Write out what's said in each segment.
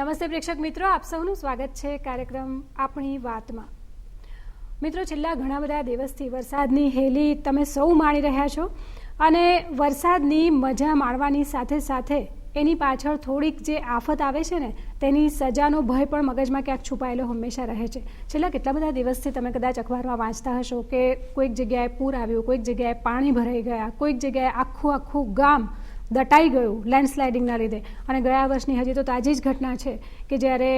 નમસ્તે પ્રેક્ષક મિત્રો, આપ સૌનું સ્વાગત છે કાર્યક્રમ આપણી વાતમાં. મિત્રો, છેલ્લા ઘણા બધા દિવસથી વરસાદની હેલી તમે સૌ માણી રહ્યા છો અને વરસાદની મજા માણવાની સાથે સાથે એની પાછળ થોડીક જે આફત આવે છે ને, તેની સજાનો ભય પણ મગજમાં ક્યાંક છુપાયેલો હંમેશા રહે છે. છેલ્લા કેટલા બધા દિવસથી તમે કદાચ અખબારમાં વાંચતા હશો કે કોઈક જગ્યાએ પૂર આવ્યું, કોઈક જગ્યાએ પાણી ભરાઈ ગયા, કોઈક જગ્યાએ આખું આખું ગામ દટાઈ ગયું લેન્ડસ્લાઇડિંગના લીધે. અને ગયા વર્ષની હજી તો તાજી જ ઘટના છે કે જ્યારે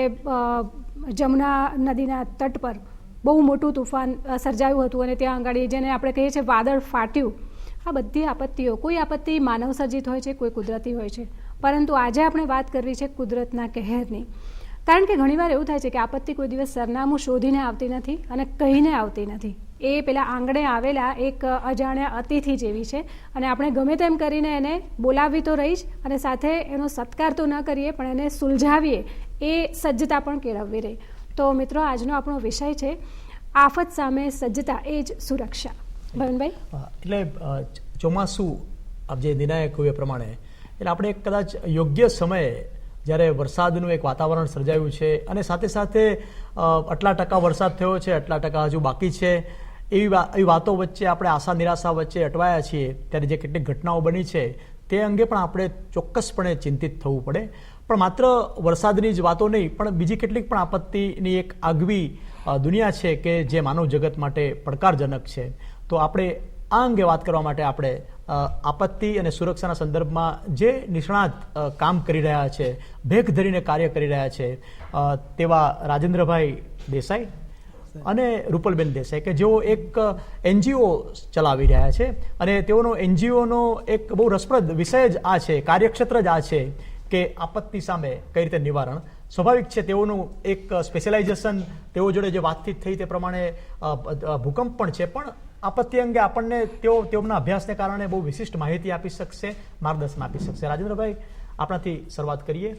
જમુના નદીના તટ પર બહુ મોટું તુફાન સર્જાયું હતું અને ત્યાં આગળ જેને આપણે કહીએ છીએ વાદળ ફાટ્યું. આ બધી આપત્તિઓ, કોઈ આપત્તિ માનવસર્જિત હોય છે, કોઈ કુદરતી હોય છે. પરંતુ આજે આપણે વાત કરવી છે કુદરતના કહેરની. કારણ કે ઘણીવાર એવું થાય છે કે આપત્તિ કોઈ દિવસ સરનામું શોધીને આવતી નથી અને કહીને આવતી નથી. એ પેલા આંગણે આવેલા એક અજાણ્યા અતિથિ જેવી છે અને આપણે ગમે તેમ કરીને એને બોલાવી તો રહી જ અને સાથે એનો સત્કાર તો ન કરીએ પણ એને સુલઝાવીએ, એ સજ્જતા પણ કેળવવી રહી. તો મિત્રો, આજનો આપણો વિષય છે આફત સામે સજ્જતા, એ જ સુરક્ષા. ભવનભાઈ? એટલે ચોમાસું આપ જે નિર્ણાયક હોય પ્રમાણે, એટલે આપણે કદાચ યોગ્ય સમયે જ્યારે વરસાદનું એક વાતાવરણ સર્જાયું છે અને સાથે સાથે આટલા ટકા વરસાદ થયો છે, આટલા ટકા હજુ બાકી છે, એવી એવી વાતો વચ્ચે આપણે આશા નિરાશા વચ્ચે અટવાયા છીએ. ત્યારે જે કેટલીક ઘટનાઓ બની છે, તે અંગે પણ આપણે ચોક્કસપણે ચિંતિત થવું પડે. પણ માત્ર વરસાદની જ વાતો નહીં, પણ બીજી કેટલીક પણ આપત્તિની એક આગવી દુનિયા છે કે જે માનવ જગત માટે પડકારજનક છે. તો આપણે આ અંગે વાત કરવા માટે આપણે આપત્તિ અને સુરક્ષાના સંદર્ભમાં જે નિષ્ણાત કામ કરી રહ્યા છે, ભેખ ધરીને કાર્ય કરી રહ્યા છે તેવા રાજેન્દ્રભાઈ દેસાઈ અને રૂપલબેન દેસાઈ કે જેઓ એક એનજીઓ ચલાવી રહ્યા છે અને તેઓનો એનજીઓનો એક બહુ રસપ્રદ વિષય જ આ છે, કાર્યક્ષેત્ર જ આ છે કે આપત્તિ સામે કઈ રીતે નિવારણ. સ્વાભાવિક છે તેઓનું એક સ્પેશિયલાઇઝેશન, તેઓ જોડે જે વાતચીત થઈ તે પ્રમાણે ભૂકંપ પણ છે, પણ આપત્તિ અંગે આપણને તેઓ તેમના અભ્યાસને કારણે બહુ વિશિષ્ટ માહિતી આપી શકશે, માર્ગદર્શન આપી શકશે. રાજેન્દ્રભાઈ, આપણાથી શરૂઆત કરીએ.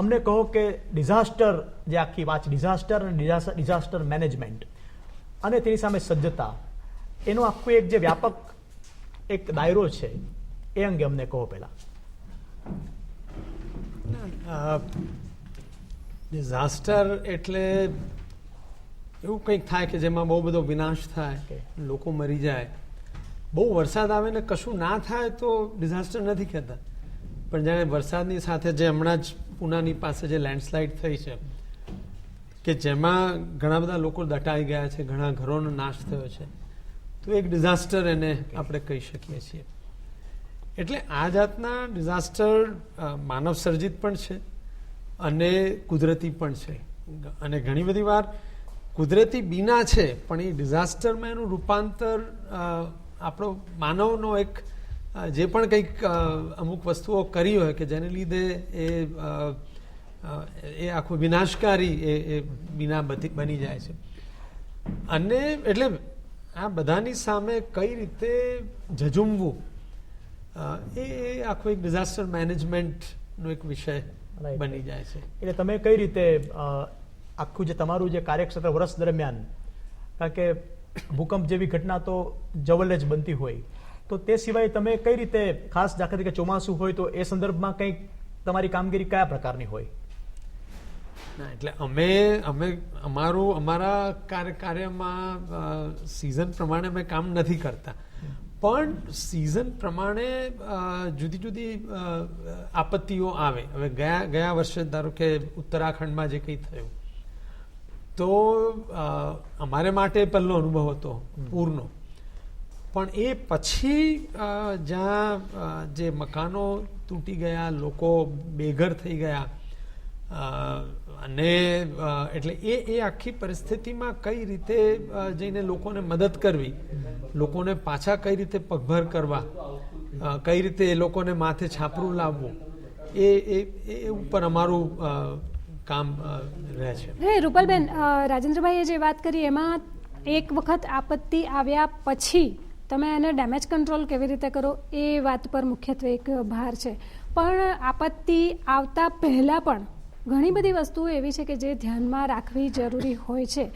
અમને કહો કે ડિઝાસ્ટર, જે આખી વાત ડિઝાસ્ટર અને ડિઝાસ્ટર મેનેજમેન્ટ અને તેની સામે સજ્જતા, એનો આખું એક જે વ્યાપક એક દાયરો છે, એ અંગે અમને કહો પહેલાં. ડિઝાસ્ટર એટલે એવું કંઈક થાય કે જેમાં બહુ બધો વિનાશ થાય. લોકો મરી જાય. બહુ વરસાદ આવે ને કશું ના થાય તો ડિઝાસ્ટર નથી કહેતા. પણ જાણે વરસાદની સાથે જે હમણાં જ પૂનાની પાસે જે લેન્ડસ્લાઇડ થઈ છે કે જેમાં ઘણા બધા લોકો દટાઈ ગયા છે ઘણા ઘરોનો નાશ થયો છે તો એક ડિઝાસ્ટર એને આપણે કહી શકીએ છીએ. એટલે આ જાતના ડિઝાસ્ટર માનવસર્જિત માનવ સર્જિત પણ છે અને કુદરતી પણ છે. અને ઘણી બધી વાર કુદરતી બીના છે પણ એ ડિઝાસ્ટરમાં એનું રૂપાંતર આપણો માનવનો એક જે પણ કંઈક અમુક વસ્તુઓ કરી હોય કે જેને લીધે એ એ આખું વિનાશકારી એ એ બીના બધી બની જાય છે. અને એટલે આ બધાની સામે કઈ રીતે ઝઝુમવું એ આખો એક ડિઝાસ્ટર મેનેજમેન્ટનો એક વિષય બની જાય છે. એટલે તમે કઈ રીતે આખું જે તમારું જે કાર્યક્ષેત્ર વર્ષ દરમિયાન, કારણ કે ભૂકંપ જેવી ઘટના તો જવલ્લે જ બનતી હોય. તો તે સિવાય તમે કઈ રીતે ખાસ દાખલા તરીકે ચોમાસું હોય તો એ સંદર્ભમાં કંઈક તમારી કામગીરી કયા પ્રકારની હોય? ના, એટલે અમે અમે, અમારું, અમારા કાર્ય, કાર્યમાં સિઝન પ્રમાણે અમે કામ નથી કરતા. પણ સિઝન પ્રમાણે જુદી જુદી આપત્તિઓ આવે. હવે ગયા ગયા વર્ષે ધારો કે ઉત્તરાખંડમાં જે કંઈ થયું તો અમારે માટે પહેલો અનુભવ હતો પૂરનો. પણ એ પછી જ્યાં જે મકાનો તૂટી ગયા લોકો બેઘર થઈ ગયા અને એટલે એ એ આખી પરિસ્થિતિમાં કઈ રીતે જઈને લોકોને મદદ કરવી લોકોને પાછા કઈ રીતે પગભર કરવા કઈ રીતે એ લોકોને માથે છાપરું લાવવું એ એ એ ઉપર અમારું કામ રહે છે. રૂપલબેન રાજેન્દ્રભાઈએ જે વાત કરી, એમાં એક વખત આપત્તિ આવ્યા પછી તમે એને ડેમેજ કંટ્રોલ કેવી રીતે કરો એ વાત પર મુખ્યત્વે એક ભાર છે. પણ આપત્તિ આવતા પહેલાં પણ ઘણી બધી વસ્તુઓ એવી છે કે જે ધ્યાનમાં રાખવી જરૂરી હોય છે.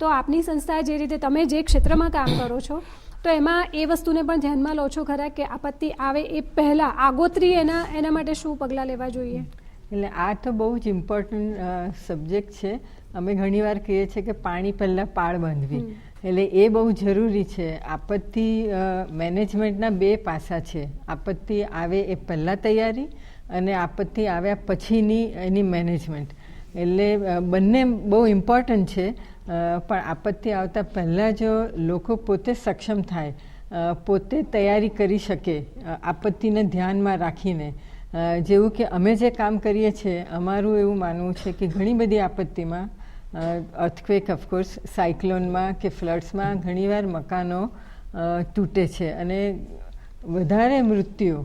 તો આપની સંસ્થા જે રીતે તમે જે ક્ષેત્રમાં કામ કરો છો, તો એમાં એ વસ્તુને પણ ધ્યાનમાં લો છો ખરા કે આપત્તિ આવે એ પહેલાં આગોતરી એના એના માટે શું પગલાં લેવા જોઈએ? એટલે આ તો બહુ જ ઇમ્પોર્ટન્ટ સબ્જેક્ટ છે. અમે ઘણીવાર કહીએ છીએ કે પાણી પહેલાં પાળ બાંધવી. એટલે એ બહુ જરૂરી છે. આપત્તિ મેનેજમેન્ટના બે પાસા છે. આપત્તિ આવે એ પહેલાં તૈયારી અને આપત્તિ આવ્યા પછીની એની મેનેજમેન્ટ એટલે બંને બહુ ઇમ્પોર્ટન્ટ છે. પણ આપત્તિ આવતા પહેલાં જો લોકો પોતે સક્ષમ થાય પોતે તૈયારી કરી શકે આપત્તિને ધ્યાનમાં રાખીને જેવું કે અમે જે કામ કરીએ છીએ, અમારું એવું માનવું છે કે ઘણી બધી આપત્તિમાં અર્થક્વેક ઓફકોર્સ સાયક્લોનમાં કે ફ્લડ્સમાં ઘણીવાર મકાનો તૂટે છે. અને વધારે મૃત્યુ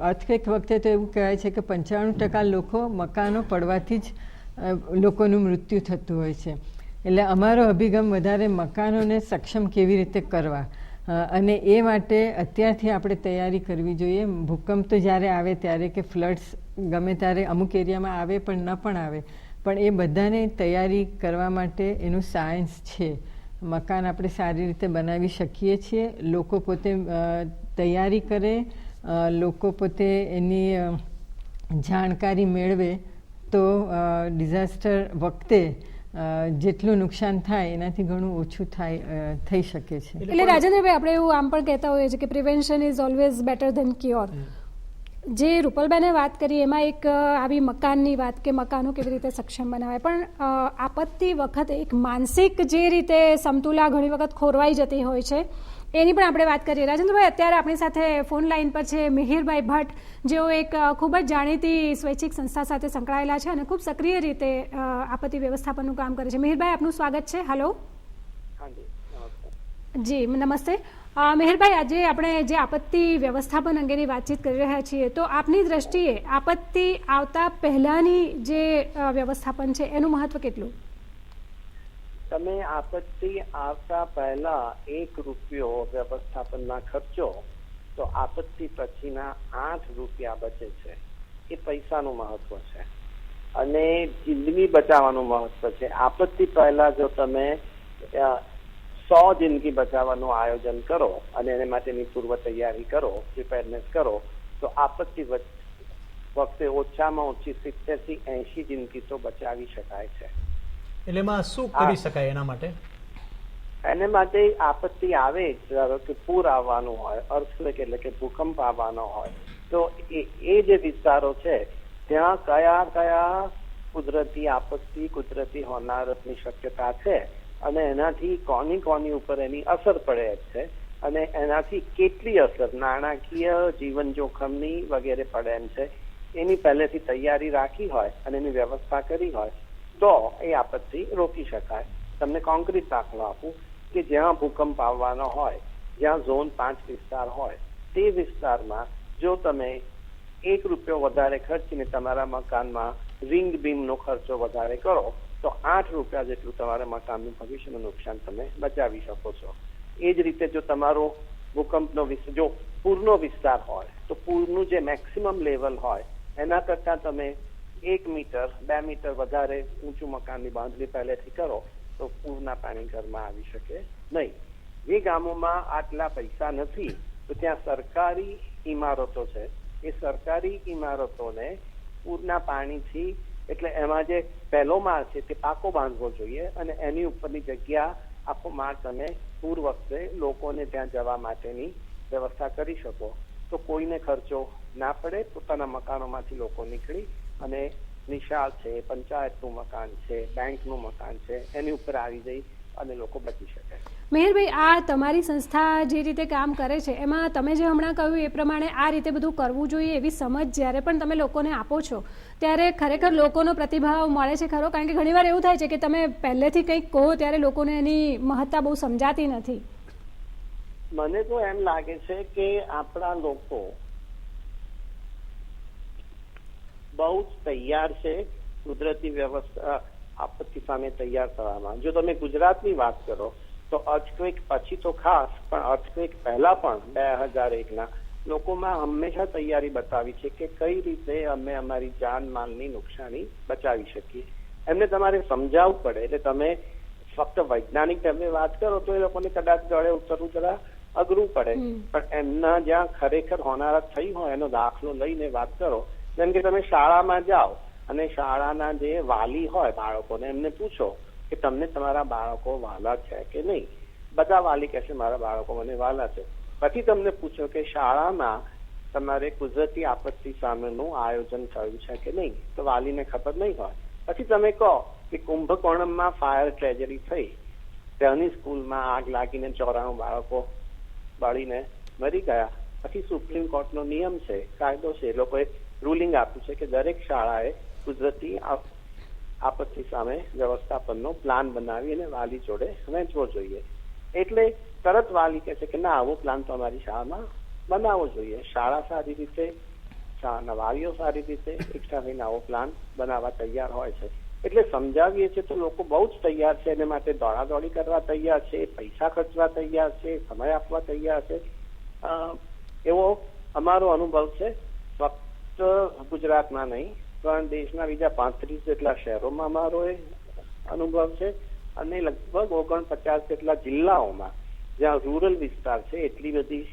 અર્થક્વેક વખતે તો એવું કહેવાય છે કે પંચાણું ટકા લોકો મકાનો પડવાથી જ લોકોનું મૃત્યુ થતું હોય છે. એટલે અમારો અભિગમ વધારે મકાનોને સક્ષમ કેવી રીતે કરવા? અને એ માટે અત્યારથી આપણે તૈયારી કરવી જોઈએ. ભૂકંપ તો જ્યારે આવે ત્યારે કે ફ્લડ્સ ગમે ત્યારે અમુક એરિયામાં આવે પણ ન પણ આવે. પણ એ બધાને તૈયારી કરવા માટે એનું સાયન્સ છે. મકાન આપણે સારી રીતે બનાવી શકીએ છીએ. લોકો પોતે તૈયારી કરે. લોકો પોતે એની જાણકારી મેળવે તો ડિઝાસ્ટર વખતે જેટલું નુકસાન થાય એનાથી ઘણું ઓછું થાય થઈ શકે છે. એટલે રાજેન્દ્રભાઈ આપણે એવું આમ પણ કહેતા હોઈએ છીએ કે prevention is always better than cure જે રૂપલબેને વાત કરી એમાં એક આવી મકાનની વાત કે મકાનો કેવી રીતે સક્ષમ બનાવાય. પણ આપત્તિ વખતે એક માનસિક જે રીતે સમતુલા ઘણી વખત ખોરવાઈ જતી હોય છે એની પણ આપણે વાત કરીએ. રાજેન્દ્રભાઈ અત્યારે આપણી સાથે ફોન લાઈન પર છે મિહિરભાઈ ભટ્ટ જેઓ એક ખૂબ જ જાણીતી સ્વૈચ્છિક સંસ્થા સાથે સંકળાયેલા છે અને ખૂબ સક્રિય રીતે આપત્તિ વ્યવસ્થાપનનું કામ કરે છે. મિહિરભાઈ આપનું સ્વાગત છે. હલો જી નમસ્તે. મેહરભાઈ આજે આપણે જે આપત્તિ વ્યવસ્થાપન અંગેની વાતચીત કરી રહ્યા છીએ તો આપની દ્રષ્ટિએ આપત્તિ આવતા પહેલાની જે વ્યવસ્થાપન છે એનું મહત્વ કેટલું? તમે આપત્તિ આવતા પહેલા એક રૂપિયો વ્યવસ્થાપનમાં ખર્ચો, તો આપત્તિ પછીના આઠ રૂપિયા બચે છે. એ પૈસાનું મહત્વ છે. અને જિંદગી બચાવવાનું મહત્વ છે. આપત્તિ પહેલા જો તમે સો જિંદગી બચાવવાનું આયોજન કરો અને એને માટેની પૂર્વ તૈયારી કરો પ્રિપેરનેસ કરો, તો આપત્તિ વખતે ઓછામાં ઓછી સિત્તેરથી એંશી જિંદગી તો બચાવી શકાય છે. એટલે એમાં શું કરી શકાય એના માટે? એને માટે આપત્તિ આવે ધારો કે પૂર આવવાનું હોય અર્થક્વેક એટલે કે ભૂકંપ આવવાનો હોય તો એ એ જે વિસ્તારો છે ત્યાં કયા કયા કુદરતી આપત્તિ કુદરતી હોનારતની શક્યતા છે અને એનાથી કોની કોની ઉપર એની અસર પડે છે અને એનાથી કેટલી અસર નાણાકીય જીવન જોખમની વગેરે પડે એમ છે એની પહેલેથી તૈયારી રાખી હોય અને એની વ્યવસ્થા કરી હોય તો એ આપત્તિ રોકી શકાય. તમને કોન્ક્રીટ દાખલો આપું કે જ્યાં ભૂકંપ આવવાનો હોય, જ્યાં ઝોન પાંચ વિસ્તાર હોય, તે વિસ્તારમાં જો તમે એક રૂપિયો વધારે ખર્ચીને તમારા મકાનમાં રિંગ બીમનો ખર્ચો વધારે કરો, તો આઠ રૂપિયા જેટલું તમારા મકાનનું ભવિષ્યનું નુકસાન તમે બચાવી શકો છો. એ જ રીતે જો તમારો ભૂકંપનો જો પૂરનો વિસ્તાર હોય, તો પૂરનું જે મેક્સિમમ લેવલ હોય, એના કરતાં તમે એક મીટર, બે મીટર વધારે ઊંચું મકાનની બાંધણી પહેલેથી કરો તો પૂરના પાણી ઘરમાં આવી શકે નહીં. જે ગામોમાં આટલા પૈસા નથી, તો ત્યાં સરકારી ઇમારતો છે. એ સરકારી ઇમારતોને પૂરના પાણીથી, એટલે એમાં જે પહેલો માળ છે તે પાકો બાંધવો જોઈએ અને એની ઉપરની જગ્યા આખો માળ તમે પૂર વખતે લોકોને ત્યાં જવા માટેની વ્યવસ્થા કરી શકો. તો કોઈને ખર્ચો ના પડે, પોતાના મકાનોમાંથી લોકો નીકળી અને નિશાળ છે પંચાયતનું મકાન છે બેંકનું મકાન છે એની ઉપર આવી જઈ અને લોકો બચી શકે. મેહરભાઈ આ તમારી સંસ્થા જે રીતે કામ કરે છે એમાં તમે જે હમણાં કહ્યું એ પ્રમાણે આ રીતે બધું કરવું જોઈએ એવી સમજ જ્યારે પણ તમે લોકોને આપો છો ત્યારે ખરેખર લોકોનો પ્રતિભાવ મળે છે ખરો? કારણ કે ઘણીવાર એવું થાય છે કે તમે પહેલેથી કંઈક કહો ત્યારે લોકોને એની મહત્તા બહુ સમજાતી નથી. મને તો એમ લાગે છે કે આપણા લોકો બહુ જ તૈયાર છે કુદરતી વ્યવસ્થા આપત્તિ સામે તૈયાર થવામાં. જો તમે ગુજરાતની વાત કરો તો અર્થક્વેક પછી તો ખાસ પણ અર્થક્વેક પહેલા પણ બે હજાર એકના લોકોમાં હંમેશા તૈયારી બતાવી છે કે કઈ રીતે અમે અમારી જાન માલની નુકસાની બચાવી શકીએ. એમને તમારે સમજાવવું પડે. એટલે તમે ફક્ત વૈજ્ઞાનિક તમે વાત કરો તો એ લોકોને કદાચ ગળે ઉતરવું જરા અઘરું પડે. પણ એમના જ્યાં ખરેખર હોનારત થઈ હોય એનો દાખલો લઈને વાત કરો જેમ કે તમે શાળામાં જાઓ અને શાળાના જે વાલી હોય બાળકોને એમને પૂછો કે તમને તમારા બાળકો વાલા છે કે નહીં? બધા વાલી કહેશે, મારા બાળકો મને વાલા છે. પછી તમને પૂછો કે શાળામાં તમારે કુદરતી આપત્તિ સામેનું આયોજન થયું છે કે નહીં? તો વાલીને ખબર નહીં હોય. પછી તમે કહો કે કુંભકોણમમાં ફાયર ટ્રેજરી થઈ. ત્યાંની સ્કૂલમાં આગ લાગીને ચોરાણું બાળકો બળીને મરી ગયા. પછી સુપ્રીમ કોર્ટનો નિયમ છે, કાયદો છે. એ લોકોએ રૂલિંગ આપ્યું છે કે દરેક શાળાએ કુદરતી આપત્તિ સામે વ્યવસ્થાપનનો પ્લાન બનાવી અને વાલી જોડે વહેંચવો જોઈએ. એટલે તરત વાલી કહે છે કે ના, આવો પ્લાન તો અમારી શાળામાં બનાવવો જોઈએ. શાળા સારી રીતે, શાળાના વાલીઓ સારી રીતે એકઠા થઈને આવો પ્લાન બનાવવા તૈયાર હોય છે. એટલે સમજાવીએ છીએ તો લોકો બહુ જ તૈયાર છે, એને માટે દોડાદોડી કરવા તૈયાર છે, પૈસા ખર્ચવા તૈયાર છે, સમય આપવા તૈયાર છે. એવો અમારો અનુભવ છે. ફક્ત ગુજરાતમાં નહીં, પણ દેશના બીજા પાંત્રીસ જેટલા શહેરોમાં અમારો એ અનુભવ છે અને લગભગ ઓગણપચાસ જેટલા જિલ્લાઓમાં જ્યાં રૂરલ વિસ્તાર છે, એટલી બધી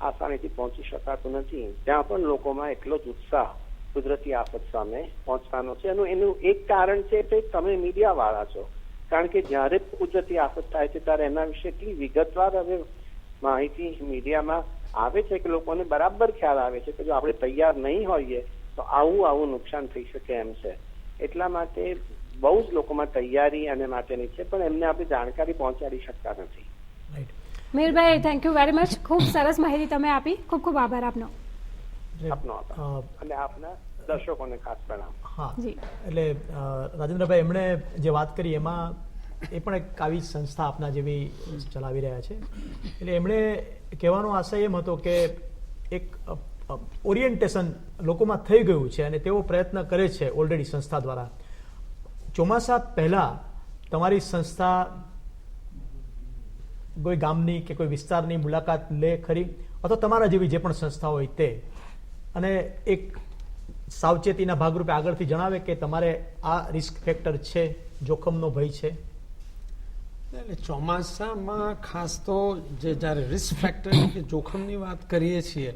આસાનીથી પહોંચી શકાતું નથી. ત્યાં પણ લોકોમાં એટલો જ ઉત્સાહ કુદરતી આફત સામે પહોંચવાનો છે. એનું એનું એક કારણ છે કે તમે મીડિયા વાળા છો. કારણ કે જ્યારે કુદરતી આફત થાય છે, ત્યારે એના વિશે એટલી વિગતવાર હવે માહિતી મીડિયામાં આવે છે કે લોકોને બરાબર ખ્યાલ આવે છે કે જો આપણે તૈયાર નહીં હોઈએ તો આવું આવું નુકસાન થઈ શકે એમ છે. એટલા માટે બહુ જ લોકોમાં તૈયારી અને માટેની છે પણ એમને આપણે જાણકારી પહોંચાડી શકતા નથી. Right Mehulbhai thank you very much ખૂબ સરસ માહિતી તમે આપી. ખૂબ ખૂબ આભાર આપનો. આપનો આભાર. અને આપના દર્શકોને ખાસ પ્રણામ. હા. જી. એટલે રાજેન્દ્રભાઈ એમણે જે વાત કરી એમાં એ પણ એક આવી સંસ્થા આપના જેવી ચલાવી રહ્યા છે. એટલે એમણે કહેવાનો આશય એમ હતો કે એક ઓરિએન્ટેશન લોકોમાં થઈ ગયું છે અને તેઓ પ્રયત્ન કરે છે ઓલરેડી સંસ્થા દ્વારા. ચોમાસા પહેલાં તમારી સંસ્થા કોઈ ગામની કે કોઈ વિસ્તારની મુલાકાત લે ખરી? અથવા તમારા જેવી જે પણ સંસ્થા હોય તે? અને એક સાવચેતીના ભાગરૂપે આગળથી જણાવે કે તમારે આ રિસ્ક ફેક્ટર છે, જોખમનો ભય છે? એટલે ચોમાસામાં ખાસ તો જે જ્યારે રિસ્ક ફેક્ટર કે જોખમની વાત કરીએ છીએ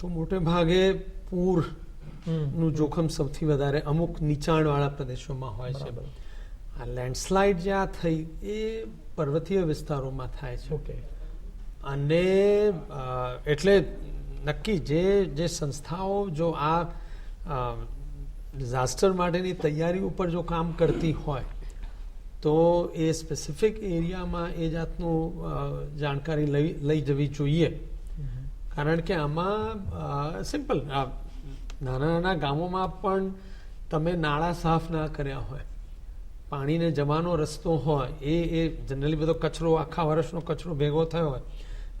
તો મોટે ભાગે પૂરનું જોખમ સૌથી વધારે અમુક નીચાણવાળા પ્રદેશોમાં હોય છે. આ લેન્ડસ્લાઇડ જ્યાં થઈ એ પર્વતીય વિસ્તારોમાં થાય છે. અને એટલે નક્કી જે જે સંસ્થાઓ જો આ ડિઝાસ્ટર માટેની તૈયારી ઉપર જો કામ કરતી હોય તો એ સ્પેસિફિક એરિયામાં એ જાતનું જાણકારી લઈ લઈ જવી જોઈએ. કારણ કે આમાં સિમ્પલ નાના નાના ગામોમાં પણ તમે નાળા સાફ ના કર્યા હોય પાણીને જવાનો રસ્તો હોય એ એ જનરલી બધો કચરો આખા વર્ષનો કચરો ભેગો થયો હોય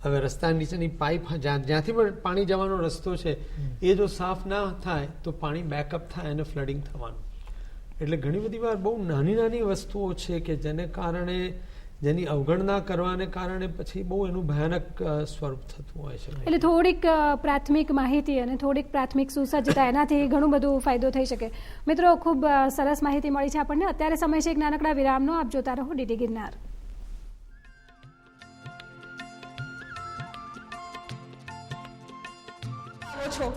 હવે રસ્તા નીચેની પાઇપ જ્યાંથી પણ પાણી જવાનો રસ્તો છે એ જો સાફ ના થાય તો પાણી બેકઅપ થાય અને ફ્લડિંગ થવાનું. એટલે ઘણી બધી વાર બહુ નાની નાની વસ્તુઓ છે કે જેને કારણે જેની અવગણના કરવાને કારણે પછી બહુ એનું ભયાનક સ્વરૂપ થતું હોય છે. એટલે થોડીક પ્રાથમિક માહિતી અને થોડીક પ્રાથમિક સુસજ્જતા એનાથી ઘણું બધું ફાયદો થઈ શકે. મિત્રો ખૂબ સરસ માહિતી મળી છે આપણને. અત્યારે સમય છે એક નાનકડા વિરામનો. આપ જોતા રહો ડીડી ગિરનાર. છો.